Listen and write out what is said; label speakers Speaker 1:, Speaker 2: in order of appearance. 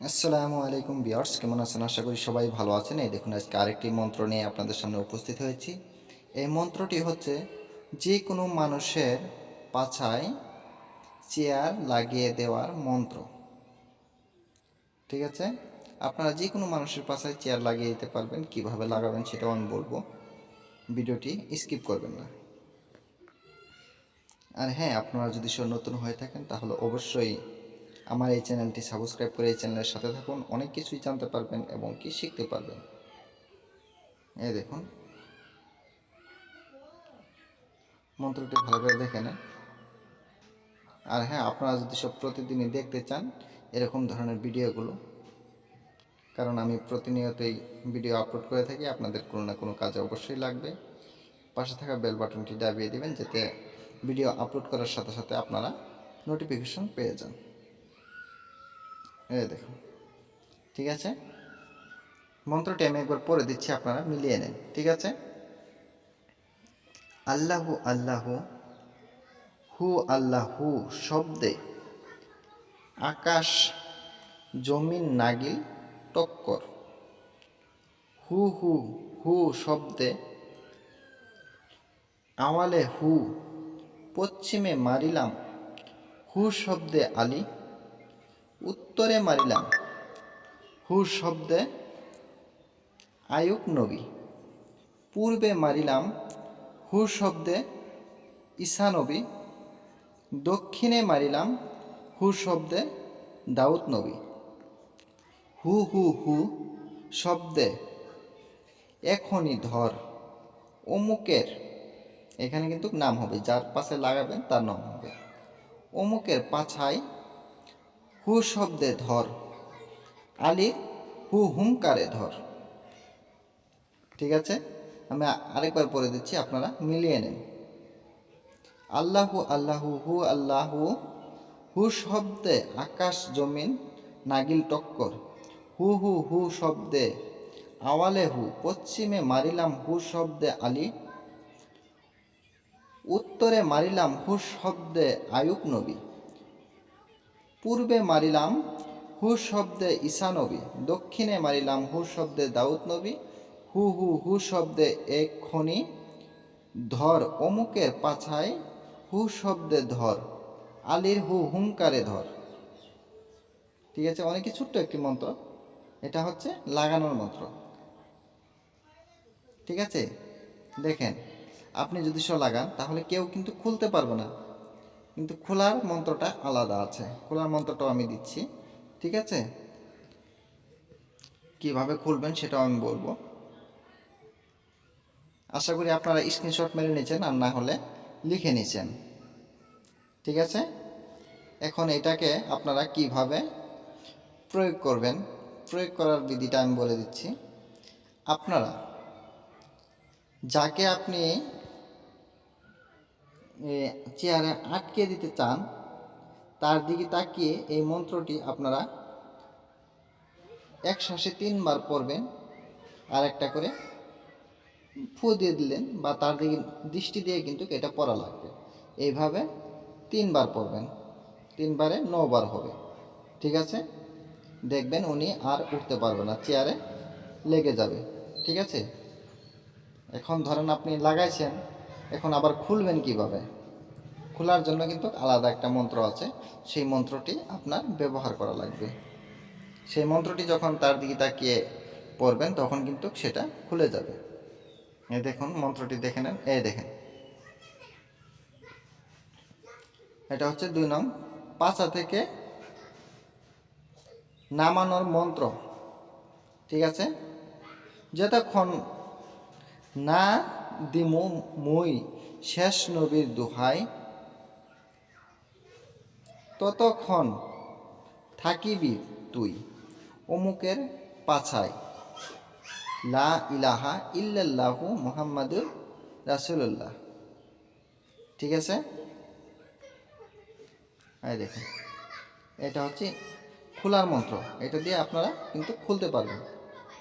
Speaker 1: আসসালামু আলাইকুম বিয়ার্স কেমন আছেন? আশা করি সবাই ভালো আছেন। এই দেখুন, আজকে আরেকটি মন্ত্র নিয়ে আপনাদের সামনে উপস্থিত হয়েছি। এই মন্ত্রটি হচ্ছে যে কোনো মানুষের পাছায় চেয়ার লাগিয়ে দেওয়ার মন্ত্র। ঠিক আছে? আপনারা যে কোনো মানুষের পাছায় চেয়ার লাগিয়ে দিতে পারবেন, কীভাবে লাগাবেন সেটাও আমি বলব। ভিডিওটি স্কিপ করবেন না। আর হ্যাঁ আপনারা যদি নতুন হয়ে থাকেন, তাহলে অবশ্যই আমার এই চ্যানেলটি সাবস্ক্রাইব করে এই চ্যানেলের সাথে থাকুন। অনেক কিছুই জানতে পারবেন এবং কি শিখতে পারবেন। এই দেখুন। মন্ত্রটি ভালো করে দেখে নেন। আর হ্যাঁ আপনারা যদি সব প্রতিদিনই দেখতে চান এরকম ধরনের ভিডিওগুলো, কারণ আমি প্রতিনিয়তই ভিডিও আপলোড করে থাকি, আপনাদের কোনো না কোনো কাজে অবশ্যই লাগবে। পাশে থাকা বেল বাটনটি দাবিয়ে দেবেন, যাতে ভিডিও আপলোড করার সাথে সাথে আপনারা নোটিফিকেশন পেয়ে যান। এই দেখুন। ঠিক আছে? মন্ত্রটি আমি একবার পড়ে দিচ্ছি, আপনারা মিলিয়ে নেন। ঠিক আছে? আল্লাহু আল্লাহু, হু আল্লাহু শব্দে আকাশ, জমিন, নাগিল, টক্কর। হু হু হু শব্দে আওয়ালে হু, পশ্চিমে মারিলাম। হু শব্দে আলী উত্তরে মারিলাম। হু শব্দে আয়ুব নবী। পূর্বে মারিলাম, হু শব্দে ঈশা নবী। দক্ষিণে মারিলাম, হু শব্দে দাউদ নবী। হু হু হু শব্দে এখনই ধর। অমুকের, এখানে কিন্তু নাম হবে, যার পাশে লাগাবেন তার নাম হবে। অমুকের পাছায় হু শব্দে ধর। আলী হু হুঙ্কারে ধর। ঠিক আছে? আমি আরেকবার পড়ে দিচ্ছি, আপনারা মিলিয়ে নেন। আল্লাহু আল্লাহু হু আল্লাহু, হু শব্দে আকাশ জমিন, নাগিল টক্কর। হু হু হু শব্দে আওয়ালে হু, পশ্চিমে মারিলাম হু শব্দে আলী, উত্তরে মারিলাম হু শব্দে আয়ুব নবী। পূর্বে মারিলাম হু শব্দে ঈশা নবী, দক্ষিণে মারিলাম হু শব্দে দাউদ নবী, হু হু হু শব্দে এক্ষণি ধর অমুকের পাছায় হু শব্দে ধর, আলীর হু হুঙ্কারে ধর। ঠিক আছে অনেকই ছোট্ট একটি মন্ত্র, এটা হচ্ছে লাগানোর মন্ত্র। ঠিক আছে, দেখেন, আপনি যদি সব লাগান, তাহলে কেউ কিন্তু খুলতে পারবে না। কিন্তু খোলার মন্ত্রটা আলাদা আছে। খোলার মন্ত্রটাও আমি দিচ্ছি, ঠিক আছে? কীভাবে খুলবেন সেটাও আমি বলব। আশা করি আপনারা স্ক্রিনশট মেরে নিয়েছেন আর না হলে লিখে নিয়েছেন, ঠিক আছে? এখন এটাকে আপনারা কীভাবে প্রয়োগ করবেন? প্রয়োগ করার বিধিটা আমি বলে দিচ্ছি। আপনারা, যাকে আপনি চেয়ারে আটকে দিতে চান, তার দিকে তাকিয়ে এই মন্ত্রটি আপনারা এক শ্বাসে তিনবার পড়বেন, আর একটা করে ফু দিয়ে দিলেন বা তার দিকে দৃষ্টি দিয়ে কিন্তু এটা পড়া লাগবে। এইভাবে তিনবার পড়বেন, তিনবারে নবার হবে, ঠিক আছে? দেখবেন উনি আর উঠতে পারবে না, চেয়ারে লেগে যাবে, ঠিক আছে? এখন ধরেন আপনি লাগাইছেন এখন আবার খুলবেন কীভাবে? খোলার জন্য কিন্তু আলাদা একটা মন্ত্র আছে। সেই মন্ত্রটি আপনার ব্যবহার করা লাগবে। সেই মন্ত্রটি যখন তার দিকে তাকিয়ে পড়বেন, তখন কিন্তু সেটা খুলে যাবে। এ দেখুন, মন্ত্রটি দেখে নেন। এ দেখেন। এটা হচ্ছে দুই নং পাঁচা থেকে নামানোর মন্ত্র। ঠিক আছে? যতক্ষণ না দিমু মুই শেষ নবীর দোহাই। ততক্ষণ থাকিবি তুই অমুকের পাছায়। লা ইলাহা ইল্লাল্লাহু মুহাম্মাদুর রাসূলুল্লাহ। ঠিক আছে? দেখুন, এটা হচ্ছে খোলার মন্ত্র। এটা দিয়ে আপনারা কিন্তু খুলতে পারবেন।